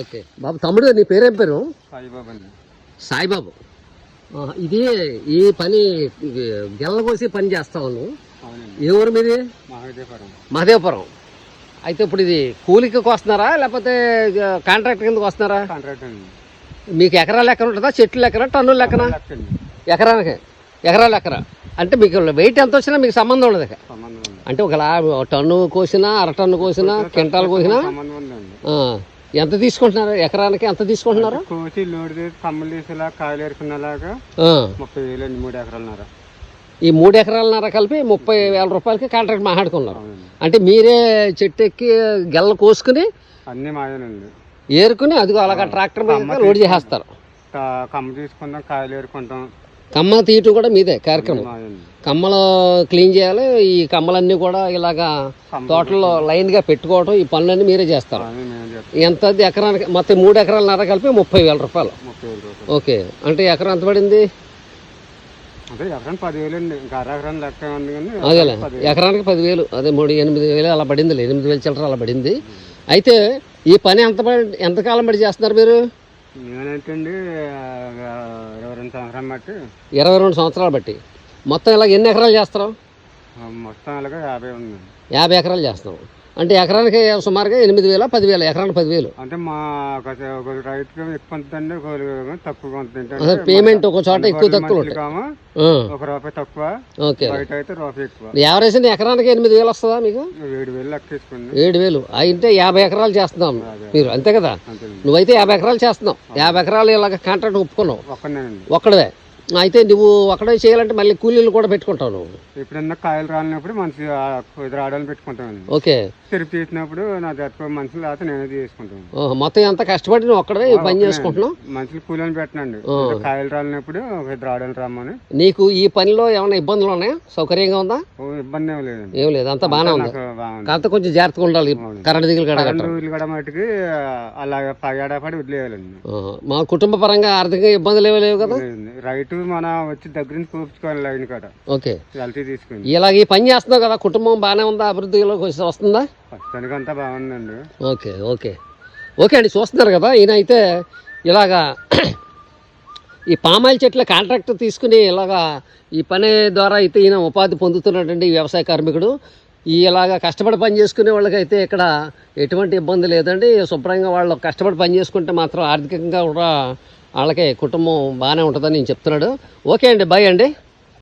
Okay. బాబు తమ్ముడు నీ పేరేం పేరు? సాయిబాబా అండి. సాయిబాబు. ఇది ఈ పని గెల్ల కోసి పని చేస్తావు నువ్వు. ఏ ఊరు మీది? మహాదేవపురం. మహదేవపురం. అయితే ఇప్పుడు ఇది కూలికి వస్తున్నారా లేకపోతే కాంట్రాక్ట్ కిందకి వస్తున్నారా? మీకు ఎకరాలు ఎక్కడ ఉంటుందా? చెట్లు ఎకరా టన్నులు ఎక్కనా లెక్క అండి. ఎకరానికి ఎకరాలు ఎకరా అంటే మీకు వెయిట్ ఎంత వచ్చినా మీకు సంబంధం ఉండదు అంటే ఒక టన్ను కోసినా అర టన్ను కోసినా క్వింటాల్ కోసినా? ఎంత తీసుకుంటున్నారు? ఎకరానికి ఎంత తీసుకుంటున్నారు? కోసి లోడ్ కమ్మలు తీసేలా కాయలు ఏరుకునేలాగా ముప్పై వేలు అండి మూడు ఎకరాలన్నర. ఈ మూడు ఎకరాలన్నర కలిపి ముప్పై వేల రూపాయలకి కాంట్రాక్ట్ మాట్లాడుకున్నారు. అంటే మీరే చెట్టు ఎక్కి గెల్ల కోసుకుని అన్నీ మాయనండి ఏరుకుని అదిగో అలాగ ట్రాక్టర్ మీద లోడ్ చేసేస్తారు. కమ్మ తీసుకుంటాం కాయలు ఏరుకుంటాం. కమ్మ తీయటం కూడా మీదే కార్యక్రమం. కమ్మలు క్లీన్ చేయాలి ఈ కమ్మలన్నీ కూడా ఇలాగా తోటలో లైన్గా పెట్టుకోవడం ఈ పనులన్నీ మీరే చేస్తారు. ఎంత ఎకరానికి మొత్తం మూడు ఎకరాలన్నర కలిపి ముప్పై వేల రూపాయలు. ఓకే అంటే ఎకరం ఎంత పడింది? అదేలే. ఎకరానికి పదివేలు అదే మూడు ఎనిమిది వేలు అలా పడింది ఎనిమిది వేలు చిల్లర అలా పడింది. అయితే ఈ పని ఎంత ఎంతకాలం పడి చేస్తున్నారు మీరు? నేనంటే అండి ఆ, ఇరవై రెండు సంవత్సరం బట్టి. ఇరవై రెండు సంవత్సరాలు బట్టి. మొత్తం ఇలా ఎన్ని ఎకరాలు చేస్తారు మొత్తం అలాగే యాభై ఉంది. యాభై ఎకరాలు చేస్తాం అంటే ఎకరానికి సుమారుగా ఎనిమిది వేల పదివేలు ఎకరానికి పదివేలు. అంటే మా రైతుకి ఎక్కువ తక్కువ పేమెంట్ ఒక చోట ఎక్కువ తక్కువ ఒక రూపాయి తక్కువ ఓకే. అయితే రూపాయి ఎక్కువ. యావరేజ్ ఎకరానికి ఎనిమిది వేలు వస్తుందా మీకు? ఏడు వేలు లెక్క ఏడు వేలు. అయితే యాభై ఎకరాలు చేస్తున్నాం. మీరు. అంతే కదా? నువ్వైతే యాభై ఎకరాలు చేస్తున్నావు. యాభై ఎకరాలు ఇలాగ కాంట్రాక్ట్ ఒప్పుకున్నావు. ఒక్కడవే. అయితే నువ్వు ఒక్కడే చేయాలంటే మళ్ళీ కూలీలు కూడా పెట్టుకుంటావు నువ్వు. ఎప్పుడన్నా కాయలు రాలినప్పుడు మనిషి ఆడవాళ్ళు పెట్టుకుంటామండి ఓకే. తిరిగి తీసినప్పుడు నా జత మనుషులు లేకపోతే నేనే తీసుకుంటాను. మొత్తం ఎంత కష్టపడి నువ్వు ఒక్కడే పని చేసుకుంటున్నావు? మనుషులు కూలీని పెట్టనండి. కాయలు రాలినప్పుడు ఒక ఇద్దరు ఆడవాళ్ళు రమ్మని. నీకు ఈ పనిలో ఏమైనా ఇబ్బందులు ఉన్నాయా? సౌకర్యంగా ఉందా? ఓ ఇబ్బంది ఏం లేదండి ఏం లేదు అంతా బాగానే ఉంది. కాకపోతే కొంచెం జాగ్రత్తగా ఉండాలి. కరెంట్ దిగులు కడ మట్టుకి అలాగ పడి వదిలేయాలండి. మా కుటుంబ పరంగా ఆర్థికంగా ఇబ్బందులు ఏమీ లేవు కదా? లేదండి. మన వచ్చి దగ్గర నుంచి కూర్చుకోవాలి లైన్ కాడ. ఓకే. వెళ్తే తీసుకుని ఇలాగ ఈ పని చేస్తున్నావు కదా కుటుంబం బాగానే ఉందా అభివృద్ధిలోకి వచ్చి వస్తుందా? ప్రస్తుతానికి అంతా బాగుందండి. Okay okay. ఓకే అండి చూస్తున్నారు కదా ఈయన అయితే ఇలాగా ఈ పామాయిల్ చెట్ల కాంట్రాక్ట్ తీసుకుని ఇలాగా ఈ పని ద్వారా అయితే ఈయన ఉపాధి పొందుతున్నాడండి ఈ వ్యవసాయ కార్మికుడు. ఈ ఇలాగా కష్టపడి పని చేసుకునే వాళ్ళకైతే ఇక్కడ ఎటువంటి ఇబ్బంది లేదండి. శుభ్రంగా వాళ్ళు కష్టపడి పని చేసుకుంటే మాత్రం ఆర్థికంగా కూడా వాళ్ళకి కుటుంబం బాగానే ఉంటుందని నేను చెప్తున్నాడు. ఓకే అండి బాయ్ అండి.